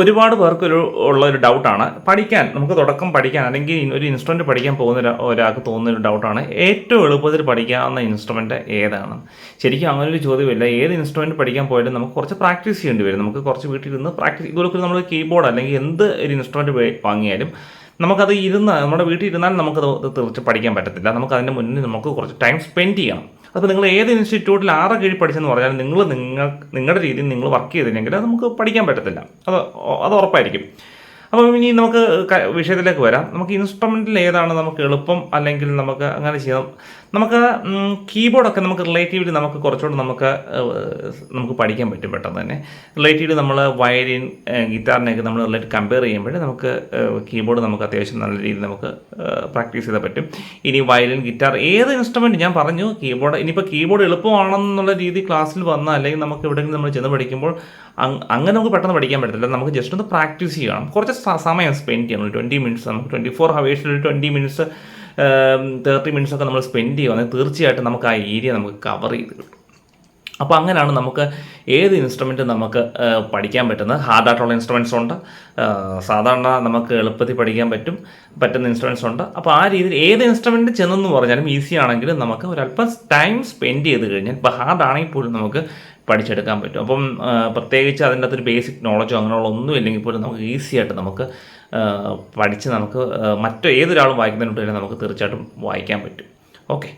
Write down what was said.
ഒരുപാട് പേർക്ക് ഒരു ഉള്ള ഒരു ഡൗട്ടാണ് പഠിക്കാൻ നമുക്ക് തുടക്കം പഠിക്കാൻ അല്ലെങ്കിൽ ഒരു ഇൻസ്ട്രുമെന്റ് പഠിക്കാൻ പോകുന്ന ഒരാൾക്ക് തോന്നുന്ന ഒരു ഡൗട്ടാണ് ഏറ്റവും എളുപ്പത്തിൽ പഠിക്കാവുന്ന ഇൻസ്ട്രുമെന്റ് ഏതാണ്? ശരിക്കും അങ്ങനെ ഒരു ചോദ്യമില്ല. ഏത് ഇൻസ്ട്രുമെന്റ് പഠിക്കാൻ പോയാലും നമുക്ക് കുറച്ച് പ്രാക്ടീസ് ചെയ്യേണ്ടി വരും. നമുക്ക് കുറച്ച് വീട്ടിൽ നിന്ന് പ്രാക്ടീസ് ഇതുപോലെ നമ്മൾ കീബോർഡ് അല്ലെങ്കിൽ എന്ത് ഒരു ഇൻസ്ട്രുമെന്റ് വാങ്ങിയാലും നമുക്കത് ഇരുന്ന് നമ്മുടെ വീട്ടിൽ ഇരുന്നാൽ നമുക്കത് തീർച്ച പഠിക്കാൻ പറ്റത്തില്ല. നമുക്ക് അതിന്റെ മുന്നിൽ നമുക്ക് കുറച്ച് ടൈം സ്പെൻഡ് ചെയ്യണം. അപ്പോൾ നിങ്ങൾ ഏത് ഇൻസ്റ്റിറ്റ്യൂട്ടിൽ ആറ് കീഴിൽ പഠിച്ചെന്ന് പറഞ്ഞാൽ നിങ്ങൾ നിങ്ങൾ നിങ്ങളുടെ രീതിയിൽ നിങ്ങൾ വർക്ക് ചെയ്തില്ലെങ്കിൽ അത് നമുക്ക് പഠിക്കാൻ പറ്റത്തില്ല. അത് അത് ഉറപ്പായിരിക്കും. അപ്പോൾ ഇനി നമുക്ക് വിഷയത്തിലേക്ക് വരാം. നമുക്ക് ഇൻസ്ട്രുമെന്റിൽ ഏതാണ് നമുക്ക് എളുപ്പം അല്ലെങ്കിൽ നമുക്ക് അങ്ങനെ ചെയ്യാം. നമുക്ക് കീബോർഡൊക്കെ നമുക്ക് റിലേറ്റീവ്ലി നമുക്ക് കുറച്ചുകൂടി നമുക്ക് നമുക്ക് പഠിക്കാൻ പറ്റും പെട്ടെന്ന് തന്നെ. റിലേറ്റീവ്ലി നമ്മൾ വയലിൻ ഗിറ്റാറിനെയൊക്കെ നമ്മൾ റിലേറ്റ് കമ്പയർ ചെയ്യുമ്പോൾ നമുക്ക് കീബോർഡ് നമുക്ക് അത്യാവശ്യം നല്ല രീതിയിൽ നമുക്ക് പ്രാക്ടീസ് ചെയ്താൽ പറ്റും. ഇനി വയലിൻ ഗിറ്റാർ ഏത് ഇൻസ്ട്രുമെന്റ് ഞാൻ പറഞ്ഞു കീബോർഡ് ഇനിയിപ്പോൾ കീബോർഡ് എളുപ്പമാണെന്നുള്ള രീതി ക്ലാസ്സിൽ വന്നാൽ അല്ലെങ്കിൽ നമുക്ക് എവിടെയെങ്കിലും നമ്മൾ ചെന്ന് പഠിക്കുമ്പോൾ അങ്ങനെ നമുക്ക് പെട്ടെന്ന് പഠിക്കാൻ പറ്റത്തില്ല. നമുക്ക് ജസ്റ്റ് ഒന്ന് പ്രാക്ടീസ് ചെയ്യണം. കുറച്ച് സമയം സ്പെൻഡ് ചെയ്യണം. ട്വന്റി മിനിറ്റ്സ് നമുക്ക് ട്വന്റി ഫോർ ഹവേഴ്സിൽ ഒരു ട്വന്റി മിനിറ്റ്സ് തേർട്ടി മിനിറ്റ്സ് ഒക്കെ നമ്മൾ സ്പെൻഡ് ചെയ്യുകയാണെങ്കിൽ തീർച്ചയായിട്ടും നമുക്ക് ആ ഏരിയ നമുക്ക് കവർ ചെയ്ത് കിട്ടും. അപ്പോൾ അങ്ങനെയാണ് നമുക്ക് ഏത് ഇൻസ്ട്രുമെന്റ് നമുക്ക് പഠിക്കാൻ പറ്റുന്നത്? ഹാർഡായിട്ടുള്ള ഇൻസ്ട്രുമെൻസ് ഉണ്ട്. സാധാരണ നമുക്ക് എളുപ്പത്തിൽ പഠിക്കാൻ പറ്റും പറ്റുന്ന ഇൻസ്ട്രുമെൻസ് ഉണ്ട്. അപ്പോൾ ആ രീതിയിൽ ഏത് ഇൻസ്ട്രുമെന്റ് ചെന്നെന്ന് പറഞ്ഞാലും ഈസി ആണെങ്കിലും നമുക്ക് ഒരല്പം ടൈം സ്പെൻഡ് ചെയ്ത് കഴിഞ്ഞാൽ ഇപ്പോൾ ഹാർഡാണെങ്കിൽ പോലും നമുക്ക് പഠിച്ചെടുക്കാൻ പറ്റും. അപ്പം പ്രത്യേകിച്ച് അതിന്റെ അകത്തൊരു ബേസിക് നോളജോ അങ്ങനെയുള്ള ഒന്നും ഇല്ലെങ്കിൽ പോലും നമുക്ക് ഈസി ആയിട്ട് നമുക്ക് പഠിച്ച് നമുക്ക് മറ്റോ ഏതൊരാളും തന്നെ നമുക്ക് തീർച്ചയായിട്ടും വായിക്കാൻ പറ്റും. ഓക്കെ